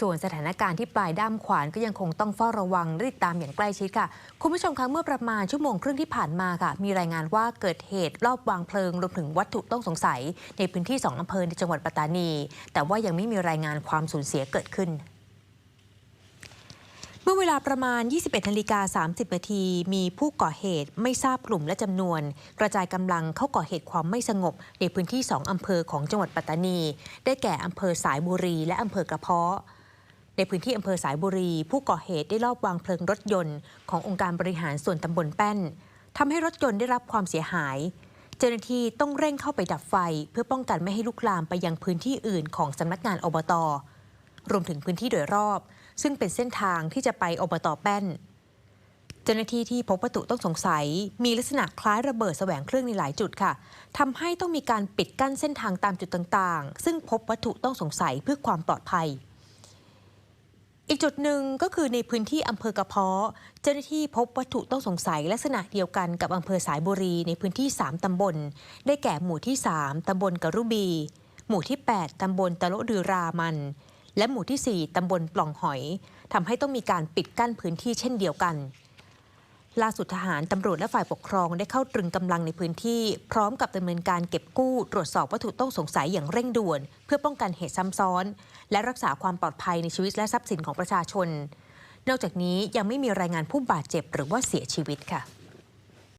ส่วนสถานการณ์ที่ปลายด้ามขวานก็ยังคงต้องเฝ้าระวังรีดตามอย่างใกล้ชิดค่ะ คุณผู้ชมคะเมื่อประมาณชั่วโมงครึ่งที่ผ่านมาค่ะ มีรายงานว่าเกิดเหตุรอบวางเพลิงรวมถึงวัตถุต้องสงสัย ในพื้นที่ 2อำเภอในจังหวัดปัตตานี แต่ว่ายังไม่มีรายงานความสูญเสียเกิดขึ้นเมื่อเวลาประมาณ 21นาฬิกา30 นาที มีผู้ก่อเหตุไม่ทราบกลุ่มและจำนวน กระจายกำลังเข้าก่อเหตุความไม่สงบ ในพื้นที่ 2อำเภอของจังหวัดปัตตานี ได้แก่อำเภอสายบุรีและอำเภอกระเพาะ ในพื้นที่อำเภอสายบุรี ผู้ก่อเหตุได้ลอบวางเพลิงรถยนต์ขององค์การบริหารส่วนตำบลแป้นทำให้รถยนต์ได้รับความเสียหาย เจ้าหน้าที่ต้องเร่งเข้าไปดับไฟ เพื่อป้องกันไม่ให้ลุกลามไปยังพื้นที่อื่นของสำนักงานอบต รวมถึงพื้นที่โดยรอบ ซึ่งเป็นเส้นทางที่จะไปอบตแป้น เจ้าหน้าที่ที่พบวัตถุต้องสงสัย มีลักษณะคล้ายระเบิดแสวงเครื่องในหลายจุดค่ะทำให้ต้องมีการปิดกั้นเส้นทางตามจุดต่างๆ ซึ่งพบวัตถุต้องสงสัยเพื่อความปลอดภัย อีกจุดหนึ่งก็คือในพื้นที่อำเภอกระเพาะ เจ้าหน้าที่พบวัตถุต้องสงสัยลักษณะเดียวกันกับอำเภอสายบุรีในพื้นที่ 3 ตำบล ได้แก่หมู่ที่ 3 ตำบลกระรุบี หมู่ที่ 8 ตำบลตะโลดือรามัน และหมู่ที่ 4 ตำบลปล่องหอยทำให้ต้องมีการปิดกั้นพื้นที่เช่นเดียวกัน ล่าสุดทหารตำรวจและฝ่ายปกครองได้เข้าตรึงกำลังในพื้นที่ พร้อมกับดำเนินการเก็บกู้ ตรวจสอบวัตถุต้องสงสัยอย่างเร่งด่วน เพื่อป้องกันเหตุซ้ำซ้อน และรักษาความปลอดภัยในชีวิตและทรัพย์สินของประชาชน นอกจากนี้ยังไม่มีรายงานผู้บาดเจ็บหรือว่าเสียชีวิตค่ะ